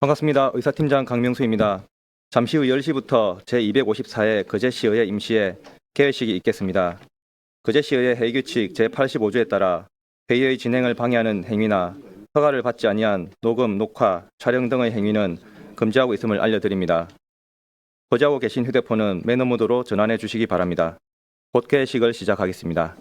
반갑습니다. 의사팀장 강명수입니다. 잠시 후 10시부터 제254회 거제시의회 임시회 개회식이 있겠습니다. 거제시의회 회의규칙 제85조에 따라 회의의 진행을 방해하는 행위나 허가를 받지 아니한 녹음, 녹화, 촬영 등의 행위는 금지하고 있음을 알려드립니다. 보지하고 계신 휴대폰은 매너 모드로 전환해 주시기 바랍니다. 곧 개회식을 시작하겠습니다.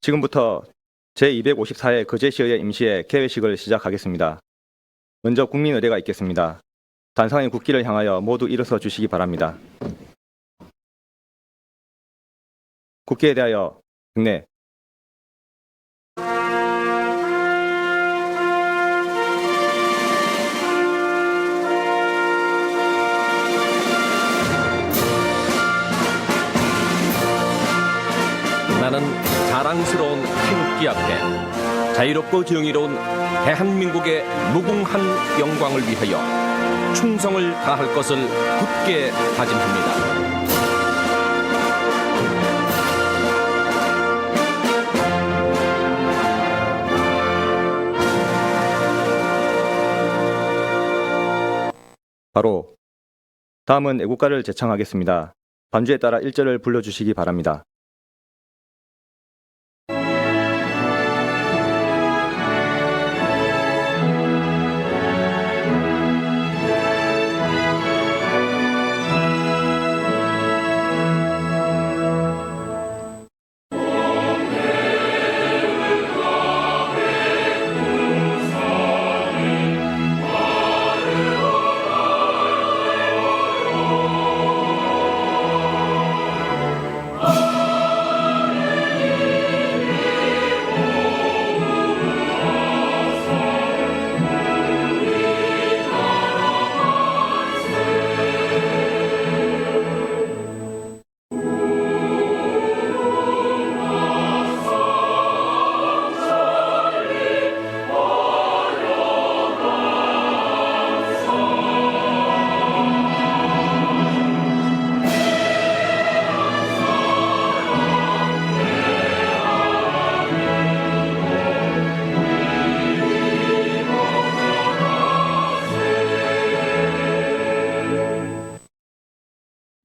지금부터 제254회 거제시의회 임시회 개회식을 시작하겠습니다. 먼저 국민 의례가 있겠습니다. 단상의 국기를 향하여 모두 일어서 주시기 바랍니다. 국기에 대하여 국내 나는 자랑스러운 태극기 앞에 자유롭고 정의로운 대한민국의 무궁한 영광을 위하여 충성을 다할 것을 굳게 다짐합니다. 바로 다음은 애국가를 제창하겠습니다. 반주에 따라 1절을 불러주시기 바랍니다.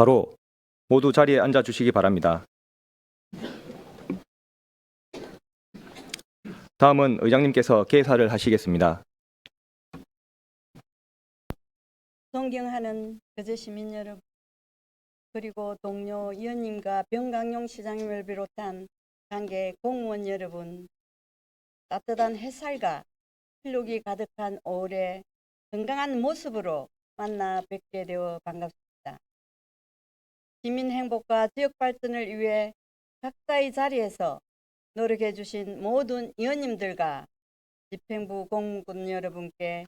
바로 모두 자리에 앉아 주시기 바랍니다. 다음은 의장님께서 개사를 하시겠습니다. 존경하는 거제 시민 여러분, 그리고 동료 의원님과 병강용 시장님을 비롯한 관계 공무원 여러분, 따뜻한 햇살과 활력이 가득한 올해 건강한 모습으로 만나 뵙게 되어 반갑습니다. 시민 행복과 지역 발전을 위해 각자의 자리에서 노력해 주신 모든 의원님들과 집행부 공무원 여러분께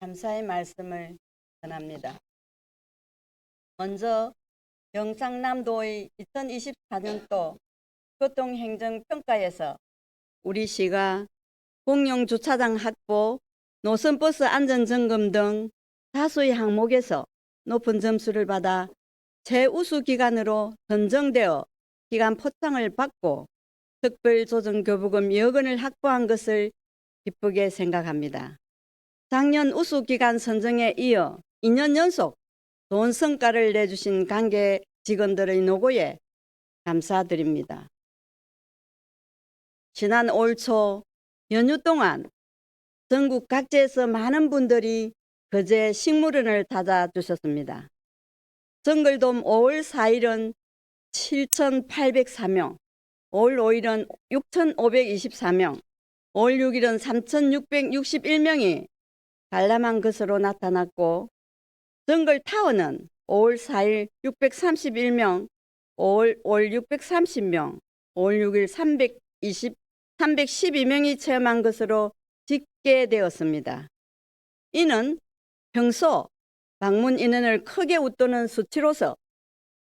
감사의 말씀을 전합니다. 먼저 영상남도의 2024년도 교통행정평가에서 우리 시가 공용주차장 확보, 노선버스 안전점검 등 다수의 항목에서 높은 점수를 받아 최우수 기관으로 선정되어 기관 포상을 받고 특별조정교부금 여 원을 확보한 것을 기쁘게 생각합니다. 작년 우수 기관 선정에 이어 2년 연속 좋은 성과를 내주신 관계 직원들의 노고에 감사드립니다. 지난 올 초 연휴 동안 전국 각지에서 많은 분들이 거제 식물원을 찾아주셨습니다. 정글돔 5월 4일은 7,804명, 5월 5일은 6,524명, 5월 6일은 3,661명이 관람한 것으로 나타났고 정글 타워는 5월 4일 631명, 5월, 5월 630명, 5월 6일 320, 312명이 체험한 것으로 집계되었습니다. 이는 평소 방문 인원을 크게 웃도는 수치로서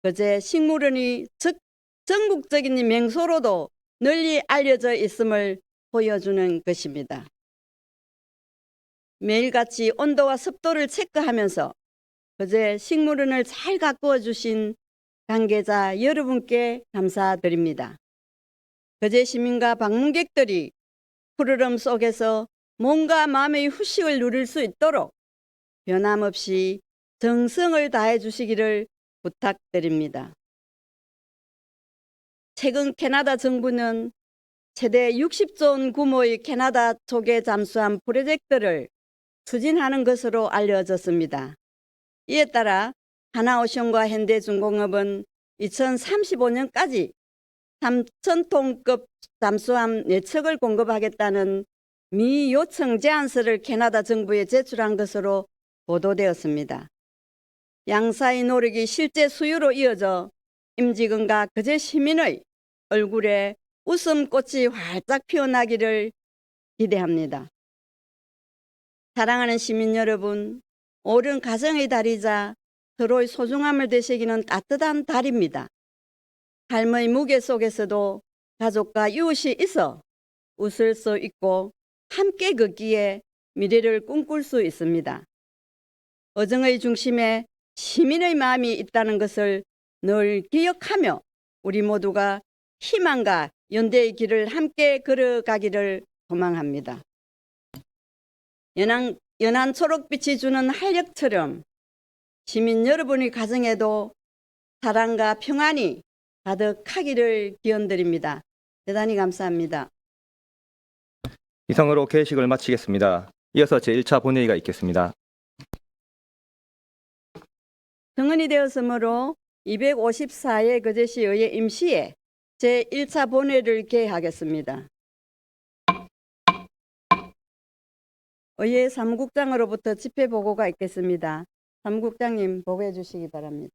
그제 식물원이 즉 전국적인 명소로도 널리 알려져 있음을 보여주는 것입니다. 매일같이 온도와 습도를 체크하면서 그제 식물원을 잘 가꾸어 주신 관계자 여러분께 감사드립니다. 그제 시민과 방문객들이 푸르름 속에서 몸과 마음의 휴식을 누릴 수 있도록 변함없이 정성을 다해 주시기를 부탁드립니다. 최근 캐나다 정부는 최대 60조 원 규모의 캐나다 조개 잠수함 프로젝트를 추진하는 것으로 알려졌습니다. 이에 따라 하나오션과 현대중공업은 2035년까지 3,000톤급 잠수함 4척을 공급하겠다는 미 요청 제안서를 캐나다 정부에 제출한 것으로 보도되었습니다. 양사의 노력이 실제 수요로 이어져 임직원과 그제 시민의 얼굴에 웃음꽃이 활짝 피어나기를 기대합니다. 사랑하는 시민 여러분, 오른 가정의 달이자 서로의 소중함을 되새기는 따뜻한 달입니다. 삶의 무게 속에서도 가족과 이웃이 있어 웃을 수 있고 함께 걷기에 미래를 꿈꿀 수 있습니다. 어정의 중심에 시민의 마음이 있다는 것을 늘 기억하며 우리 모두가 희망과 연대의 길을 함께 걸어가기를 소망합니다. 연한, 연한 초록빛이 주는 활력처럼 시민 여러분의 가정에도 사랑과 평안이 가득하기를 기원드립니다. 대단히 감사합니다. 이상으로 개회식을 마치겠습니다. 이어서 제1차 본회의가 있겠습니다. 정언이 되었으므로 254회 거제시 의회 임시에 제1차 본회를 개하겠습니다. 의회 사무국장으로부터 집회 보고가 있겠습니다. 사무국장님 보고해 주시기 바랍니다.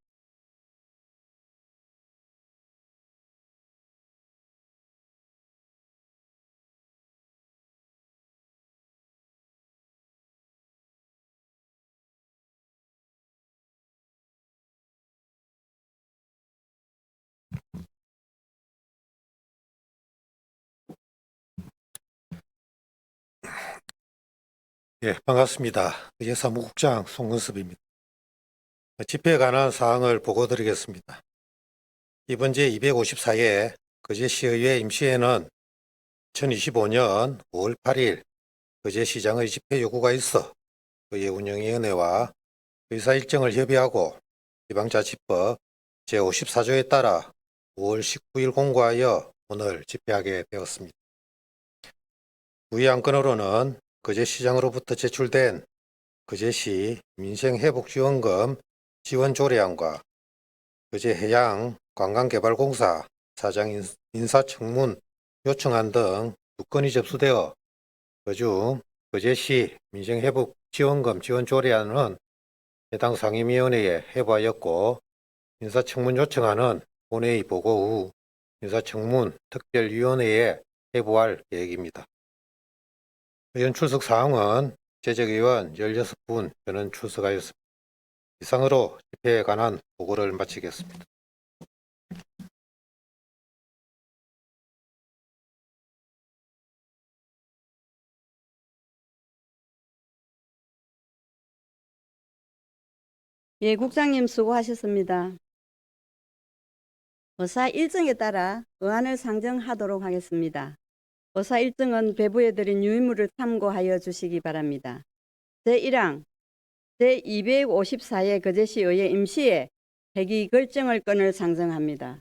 예, 반갑습니다. 예사무국장 송근섭입니다. 집회에 관한 사항을 보고 드리겠습니다. 이번 제254회 거제시의회 임시회는 2025년 5월 8일 거제시장의 집회 요구가 있어 의회 운영위원회와 의사 일정을 협의하고 지방자치법 제54조에 따라 5월 19일 공고하여 오늘 집회하게 되었습니다. 부의 안건으로는 거제 시장으로부터 제출된 거제시 민생회복지원금 지원 조례안과 거제해양 관광개발공사 사장 인- 인사청문 요청안 등두 건이 접수되어 그중 거제시 민생회복 지원금 지원 조례안은 해당 상임위원회에 해부하였고 인사청문 요청안은 본회의 보고 후 인사청문 특별위원회에 해부할 계획입니다. 의원 출석 사항은 제적의원 16분 전원 출석하였습니다. 이상으로 집회에 관한 보고를 마치겠습니다. 예, 국장님 수고하셨습니다. 의사 일정에 따라 의안을 상정하도록 하겠습니다. 의사 일정은 배부에 드린 유의물을 참고하여 주시기 바랍니다. 제1항 제254의 거제시 의회 임시에 회기 결정을 건을 상정합니다.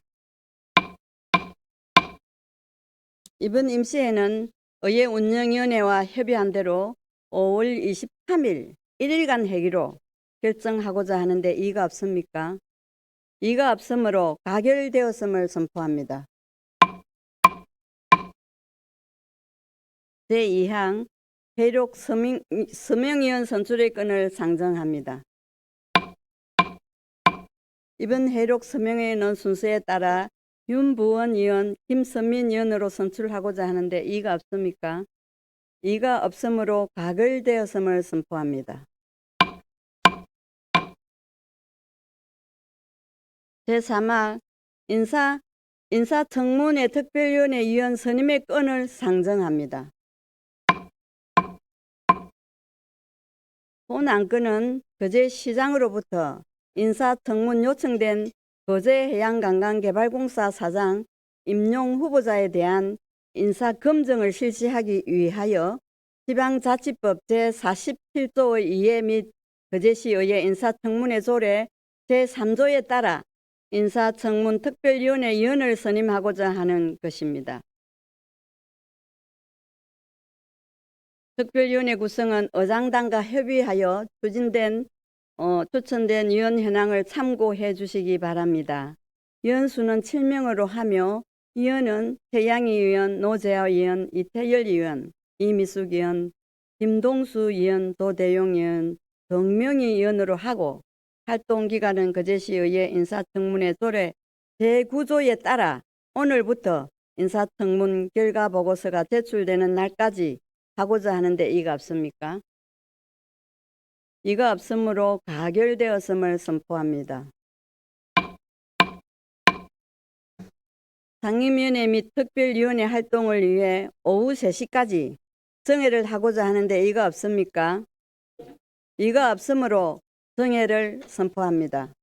이번 임시회는 의회 운영위원회와 협의한 대로 5월 23일 1일간 회기로 결정하고자 하는데 이가 없습니까? 이가 없으므로 가결되었음을 선포합니다. 제2항 회록 서명, 서명위원 선출의 건을 상정합니다. 이번 회록 서명회는 순서에 따라 윤부원 의원, 김선민 의원으로 선출하고자 하는데 이가 없습니까? 이가 없으므로 가결되었음을 선포합니다. 제3항 인사 인사청문회 특별위원회 위원 선임의 건을 상정합니다. 본 안건은 거제 시장으로부터 인사청문 요청된 거제해양관광개발공사 사장 임용 후보자에 대한 인사 검증을 실시하기 위하여 지방자치법 제47조의 2회 및 거제시의회 인사청문회 조례 제3조에 따라 인사청문 특별위원회 위원을 선임하고자 하는 것입니다. 특별위원회 구성은 의장단과 협의하여 추진된 어, 추천된 위원 현황을 참고해 주시기 바랍니다. 위원 수는 7명으로 하며 위원은 태양희 의원, 노재하 의원, 이태열 의원, 이미숙 의원, 김동수 의원, 도대용 의원, 정명희 의원으로 하고 활동 기간은 거제시의회 인사청문회 조례 제9조에 따라 오늘부터 인사청문 결과 보고서가 제출되는 날까지 하고자 하는데 이가 없습니까? 이가 없으므로 가결되었음을 선포합니다. 상임위원회 및 특별위원회 활동을 위해 오후 3시까지 정회를 하고자 하는데 이가 없습니까? 이가 없으므로 정회를 선포합니다.